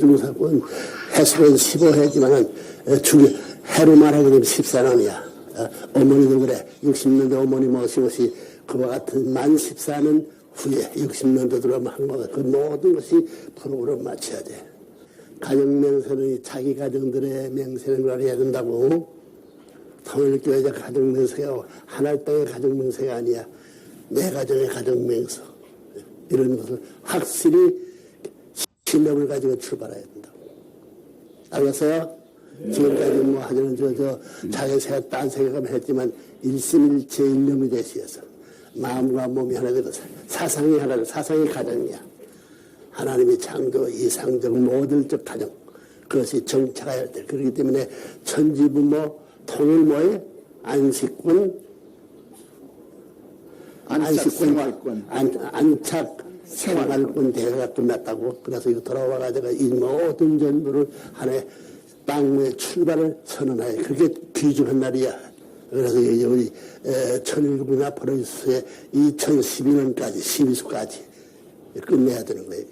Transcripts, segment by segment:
중사건 해수는 15회지만은 중 해로 말하게 되면 14년이야. 어머니도 그래. 60년대 어머니 것이 그와 같은 만 14년 후에 60년대 들어가면 한거그 모든 것이 프로그램 맞춰야 돼. 가정 명세는 자기 가정들의 명세를 해야 된다고. 통일교회자 가정 명세가 하나의 땅의 가정 명세가 아니야. 내 가정의 가정 명세. 이런 것을 확실히 신념을 가지고 출발해야 된다. 알겠어요? 지금까지 뭐 하자는 저, 저, 자기 생각, 딴 생각을 했지만 일심일체 일념이 되시어서 마음과 몸이 하나 되고 사상이 하나, 사상이 가정이야. 하나님의 창조, 이상적, 모델적 가정. 그것이 정착해야 돼. 그렇기 때문에 천지부모, 통일모의 안식군, 안착 생활권. 안, 안착 생활권 대회가 끝났다고 그래서 이거 돌아와가지고 이 모든 전부를 하나의 땅의 출발을 선언하여 그렇게 귀중한 날이야. 그래서 이제 우리 천일구나 프로듀스의 2012년까지 12수까지 끝내야 되는 거예요.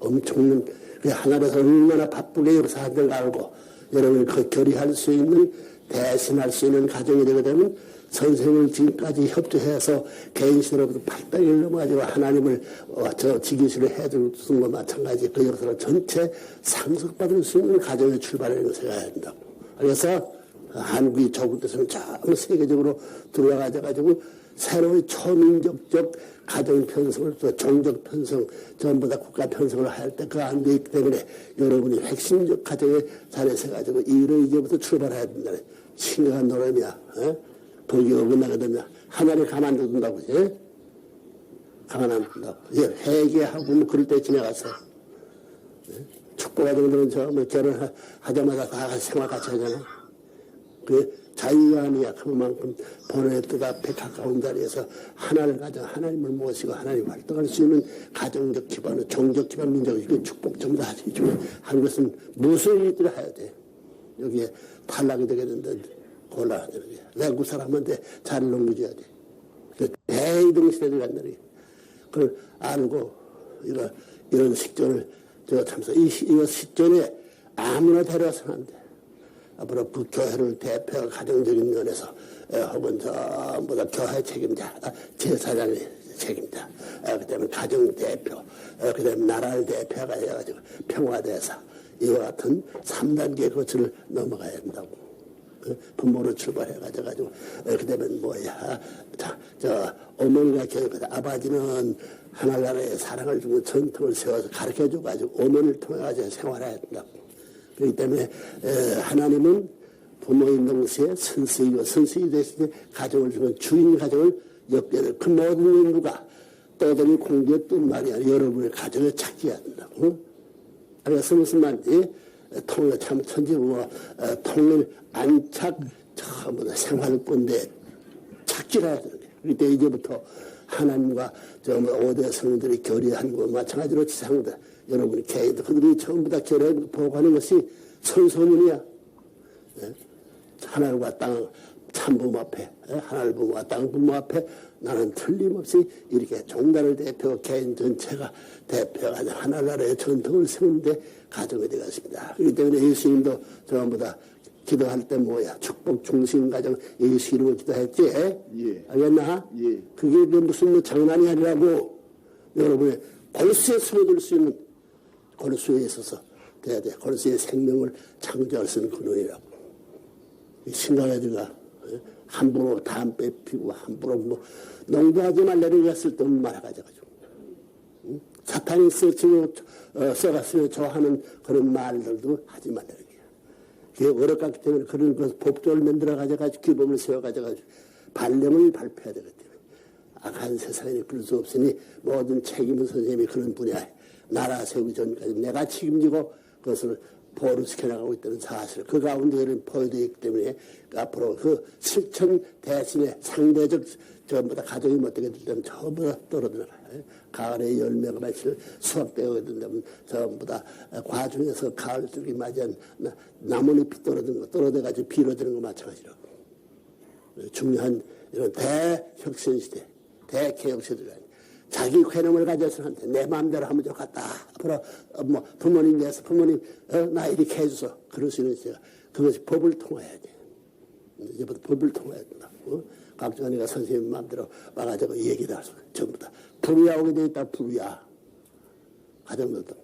엄청난 그 하나라서 얼마나 바쁘게 역사하는 걸 알고 여러분이 그 결의할 수 있는 대신할 수 있는 가정이 되게 되면 선생님을 지금까지 협조해서 개인시로부터 팔당을 넘어가지고 하나님을 어, 저 지기시를 해주는 것과 마찬가지 그 역사를 전체 상속받을 수 있는 가정의 출발을 생각해야 된다고. 그래서 한국이 조국돼서는 전 세계적으로 들어가가지고 새로운 초민족적 가정 편성을 또 종족 편성 전부 다 국가 편성을 할 때 그안 되기 때문에 여러분이 핵심적 가정의 자리에서 가지고 이를 이제부터 출발해야 된다. 심각한 노름이야. 어? 어긋나게 되면 하나를 가만 둔다고 예? 가만 안 둔다고 예, 회개하고 뭐 그럴 때 지나가서 예? 축복하던 분들은 저뭐 결혼하자마자 다 같이 생활 같이 하잖아 그 자유가 아니야 그만큼 본원의 뜻 앞에 가까운 자리에서 하나를 가져 하나님을 모시고 하나님 활동할 수 있는 가정적 기반은 종족 기반 민족 이게 축복 전부 다 해주면 한 것은 무슨 일들을 해야 돼 여기에 탈락이 되게 된다 곤란하다는 거야. 외국 사람한테 잘 넘겨줘야 돼. 그 대이동 시대를 간다는 거야. 그걸 알고, 이거, 이런 식전을, 제가 참석, 이, 이 식전에 아무나 데려와서는 안 돼. 앞으로 그 교회를 대표 가정적인 면에서 에, 혹은 전부 다 교회 책임자, 아, 제사장의 책임자, 에, 그다음에 가정 대표, 에, 그다음에 나라를 대표가 해가지고 평화대사 이와 같은 3단계 거치를 넘어가야 된다고. 그 부모로 출발해 가지고 그다음에 뭐야 자, 저 어머니가 교육하다 아버지는 하나나라의 사랑을 주고 전통을 세워서 가르쳐 줘 가지고 어머니를 통해 가지고 생활해야 된다. 그렇기 때문에 에, 하나님은 부모인 동시에 선수이고 선수이 대신에 가정을 주는 주인 가정을 엮여야 그 모든 인구가 떠도니 공기에 뜬 말이야 여러분의 가정을 찾기야 된다고. 그래서 무슨 말이지? 통일 참 천지고 어, 통일 안착 전부 다 찾기라 하는 거예요. 그때 이제부터 하나님과 저뭐 오대 성들이 결의한 것 마찬가지로 지상들 여러분이 개인들 그들이 전부 다 결의해 보고하는 것이 선소문이야. 예? 하늘과 땅 참부모 앞에 예? 하늘 부모와 땅 부모 앞에 나는 틀림없이 이렇게 종단을 대표 개인 전체가 대표하는 하나나라의 전통을 세우는데 가정이 되었습니다. 그렇기 때문에 예수님도 전부 다 기도할 때 뭐야 축복 중심 가정 예수 이름으로 기도했지 예. 알겠나? 예. 그게 무슨 뭐 장난이 아니라고 여러분의 골수에 숨어들 수 있는 골수에 있어서 돼야 돼. 골수의 생명을 창조할 수 있는 근원이라고. 신강해지가 함부로 담배 피고 함부로 뭐 농도하지 말라고 했을 때 말해가지고 응? 사탄이 써치고 어, 써갔으면 좋아하는 그런 말들도 하지 말라는 거야. 그게 어렵기 때문에 그런 그 법조를 만들어 가지고 규범을 세워 가지고 발령을 발표해야 되기 때문에 악한 세상에 그럴 수 없으니 모든 책임은 선생님이 그런 분야에 나라 세우기 전까지 내가 책임지고 그것을 보호를 시켜 나가고 있다는 사실 그 가운데 이런 포효되어 있기 때문에 앞으로 그 실천 대신에 상대적 전부 다 가정이 못되게 되면 전부 다 떨어져나가요. 가을에 열매가 마실 수확되게 된다면 전부 다 과중에서 가을 줄기 맞이한 나뭇잎이 떨어지는 거 떨어져가지고 비로되는 거 마찬가지라고. 중요한 이런 대혁신 시대, 대개혁 시대가 자기 괴념을 돼. 내 마음대로 하면 좋겠다. 앞으로 어, 뭐 부모님 위해서 부모님 어, 나 이렇게 해줘서 그럴 수 있는 제가 그것이 법을 통해야 돼. 이제부터 법을 통해야 된다. 어? 각종이가 선생님 마음대로 와가지고 얘기를 할 수, 전부 다. 불의하게 돼 있다, 불의야. 가정들도.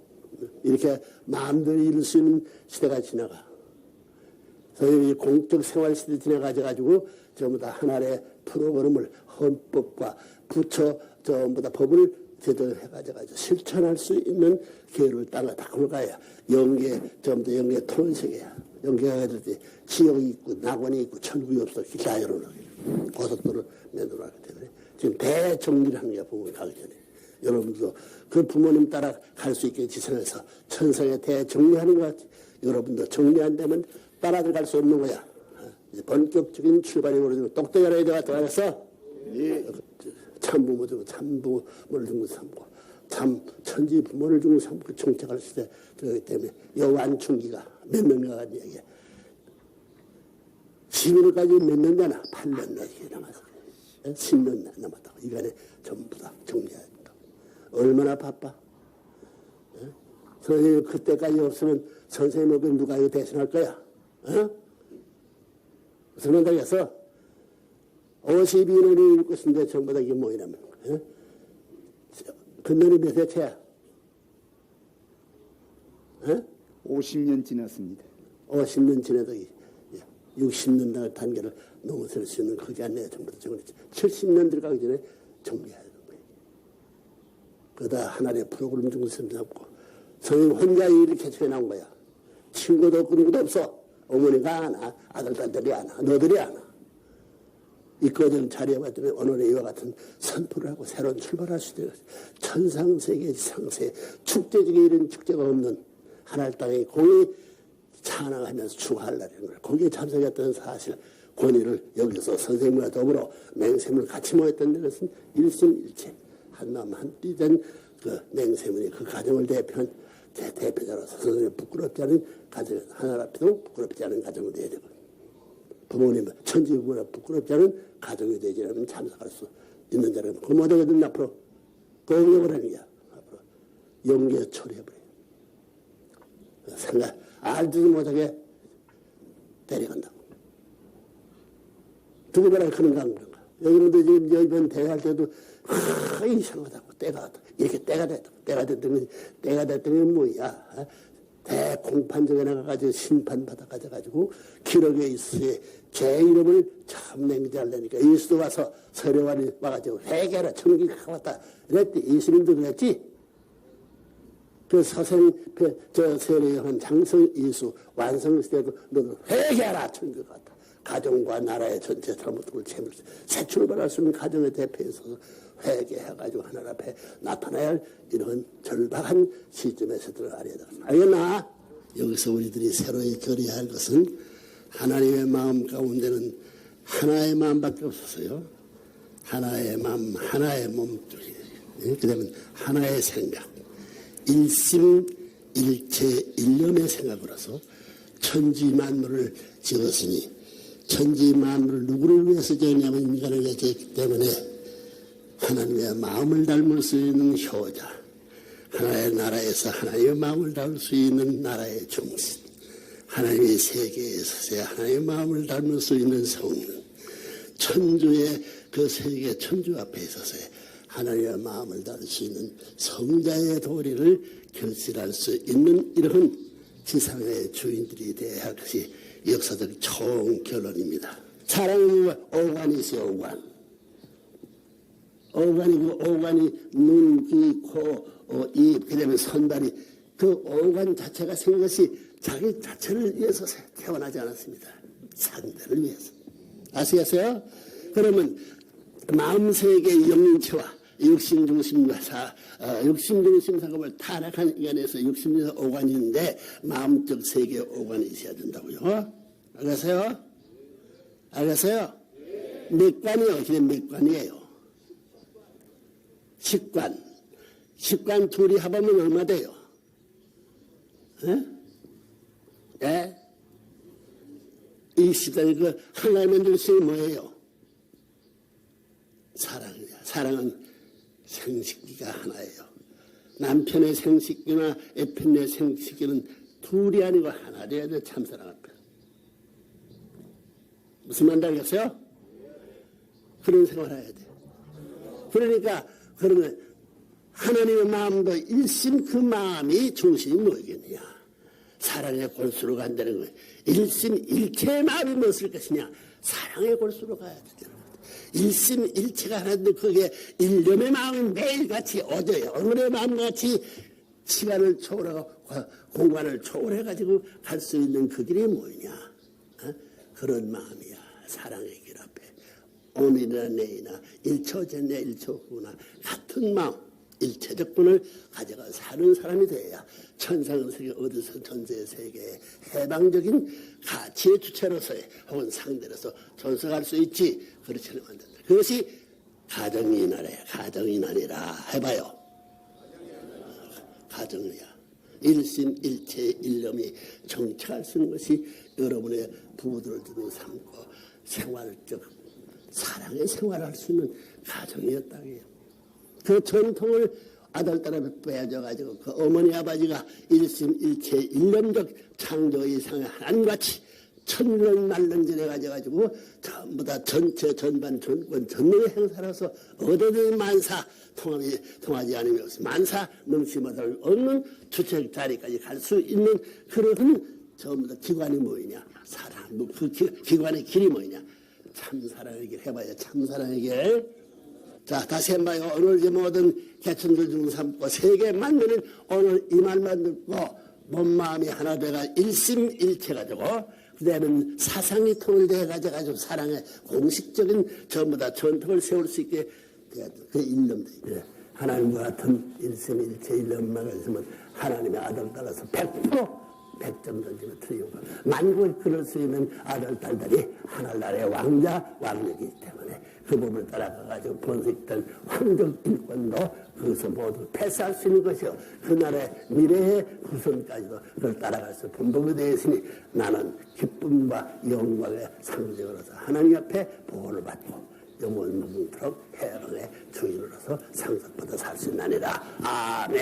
이렇게 마음대로 이룰 수 있는 시대가 지나가. 선생님이 공적 생활 시대 지나가져 가지고 전부 다 하나의 프로그램을 헌법과 부처 전부 다 법을 제대로 해가지고 실천할 수 있는 기회를 땅에 다 걸어가야 영계 전부 다 영계 통세계야. 영계가 되지 지역이 있고 낙원이 있고 천국이 없어 기다 열어놓게 고속도로 내놓으라기 때문에 지금 대정리를 하는 게 부모님 가기 전에 여러분도 그 부모님 따라 갈 수 있게 지성해서 천상에 대정리하는 것 같이 여러분도 정리 안 되면 따라들 갈수 없는 거야. 어? 본격적인 출발이 벌어지고 똑똑히 알아야 돼 같아 알았어? 예. 참 부모 주고 참부모를 주고 삼고 참 천지 부모를 주고 삼고 정착할 시대 그렇기 때문에 여완충기가 몇간 얘기야. 11월까지 몇 년 되나? 8년 내지 남았어. 10년 남았다고. 이간에 전부 다 된다. 얼마나 바빠? 어? 선생님 그때까지 없으면 선생님 없으면 누가 이거 대신할 거야? 어? 그런다겠어? 52년이 일 것인데 전부 다 이게 뭐냐면 어? 근년이 몇 회째야? 어? 50년 지났습니다. 50년 지나도 60년 단계를 넘어설 수 있는 그게 아니야 전부 다 정리 70년 들어가기 전에 정리해야 되는 거예요. 그러다 하나의 프로그램 중에서 잡고 선생님 혼자 이렇게 쳐 나온 거야. 친구도 없고 누구도 없어. 어머니가 아나 아들들이 아나 너들이 아나 이거든 자리에 왔더니 오늘의 이와 같은 선포를 하고 새로운 출발할 수 있는 천상세계 상세 축제적인 이런 축제가 없는 하늘 땅의 공이 찬양하면서 추구할 날이라는 걸 거기에 참석했던 사실 권위를 여기서 선생님과 더불어 맹세을 같이 모였던 것은 일심일체 한마음 한띠된 그 맹세문이 그 가정을 대표한 대, 대표자로서 선생님 부끄럽지 않은 가정 하나님 앞에도 부끄럽지 않은 가정을 돼야 되거든요. 부모님, 천지 부모나 부끄럽지 않은 가정이 되지 않으면 참석할 수 있는 자라면 그 모든 앞으로 공격을 하는 게 앞으로 영계 처리해버려요. 생각, 알지도 못하게 데려간다고. 누구나 그런가 안 그런가. 여기는도 지금 이번 대회할 때도 하, 이상하다고 때가 이렇게 때가 됐다. 때가 됐더니 때가 됐더니 뭐야? 어? 대공판정에 나가가지고 심판 받아가지고 기록에 있으에 제 이름을 참 맹세하려니까 예수도 와서 서려관이 와가지고 회개하라 천국이 가왔다 이랬대 예수님도 그랬지 그 서생 그, 저 세례요한 장성 예수 완성시대도 너도 회개하라 천국 같다 가정과 나라의 전체 잘못을 채물 새 출발할 수 있는 가정의 대표에 서서 회개해가지고 하나님 앞에 나타나야 할 이런 절박한 시점에서 들어가야 돼. 알겠나? 여기서 우리들이 새로이 결의해야 할 것은 하나님의 마음 가운데는 하나의 마음밖에 없었어요. 하나의 마음, 하나의 몸뚱이. 그 다음에 하나의 생각. 일심, 일체, 일념의 생각으로서 천지 만물을 지었으니 천지 만물을 누구를 위해서 지었냐면 인간을 위해서 지었기 때문에 하나님의 마음을 닮을 수 있는 효자, 하나의 나라에서 하나님의 마음을 닮을 수 있는 나라의 중심, 하나님의 세계에서 하나님의 마음을 닮을 수 있는 성령, 천주의 그 세계 천주 앞에 있어서의 하나님의 마음을 다룰 수 있는 성자의 도리를 결실할 수 있는 이러한 지상의 주인들이 할 것이 역사적 총 결론입니다. 사랑은 오간이 있어요, 오간. 오간이고 오간이 눈, 귀, 코, 어, 입, 그 다음에 손다리 그 오간 자체가 생긴 것이 자기 자체를 위해서 태어나지 않았습니다. 상대를 위해서. 아시겠어요? 그러면 마음 세계 영체와 육신 중심과 사, 어, 육신 중심 사고를 타락한 인간에서 육신에서 있는데 마음적 세계 오간이 있어야 된다고요. 알겠어요? 알겠어요? 맥관이요. 그냥 맥관이에요. 식관. 식관 둘이 합하면 얼마 돼요? 예? 예? 이 시간에 그 하나님의 늘심이 뭐예요? 사랑이야. 사랑은 생식기가 하나예요. 남편의 생식기나 애편의 생식기는 둘이 아니고 하나 되어야 돼 참사랑 앞에. 무슨 말인지 알겠어요? 그런 생활 해야 돼. 그러니까 그러면 하나님의 마음도 일심 그 마음이 중심이 뭐겠느냐? 사랑의 골수로 간다는 거예요. 일심 일체의 마음이 무엇일 것이냐? 사랑의 골수로 가야 되잖아. 일심 일체가 하나인데 그게 일념의 마음이 매일같이 어제 어머니의 마음같이 시간을 초월하고 공간을 초월해가지고 갈 수 있는 그 길이 뭐냐? 어? 그런 마음이야. 사랑의 길. 오늘이나 내일이나 일초전에 일초후나 같은 마음 일체적 분을 가져가 사는 사람이 돼야 천상 세계 어디서 전세 세계의 해방적인 가치의 주체로서의 혹은 상대로서 존속할 수 있지 그렇지 않으면 안 된다. 그것이 가정이나래 가정이나니라 해봐요. 가정이야. 일심 일체 일념이 정착할 수 있는 것이 여러분의 부부들을 두고 삼고 생활적 사랑의 생활할 수 있는 가정이었다. 그 전통을 아들 딸에 빼앗아가지고 그 어머니 아버지가 일심 일체 일념적 창조 이상의 하나님같이 천년 말년전에 가져가지고 전부 다 전체 전반 전권 전능의 행사라서 어디든 만사 통합이 통하지 않으면 만사 넘치마다 없는 주책 자리까지 갈 수 있는 그런 전부 다 기관이 뭐이냐 사랑 뭐그 기관의 길이 뭐이냐 참사랑의 길 해봐야 참사랑의 길 자, 다시 한번 봐요. 오늘 이제 모든 개천들 중 삼고 세계 만면은 오늘 이 말만 듣고 몸, 마음이 하나 돼가 일심일체가 되고 그 다음에 사상이 통일돼 가지고 사랑의 공식적인 전부 다 전통을 세울 수 있게. 그 일념돼. 예. 하나님과 같은 일심일체 일념만 있으면 하나님의 아들 따라서 100% 100점 던지면 틀리고 만국을 그럴 수 있는 아들 딸들이 하늘나라의 왕자 왕력이기 때문에 그 법을 따라가가지고 번식된 황적 일권도 그것을 모두 패스할 수 있는 것이요. 그 나라의 미래의 후손까지도 그걸 따라가서 본법이 되어 있으니 나는 기쁨과 영광의 상징으로서 하나님 앞에 보호를 받고 영원히 무궁토록 해방의 주인으로서 상속받아 살 수 있나니라. 아멘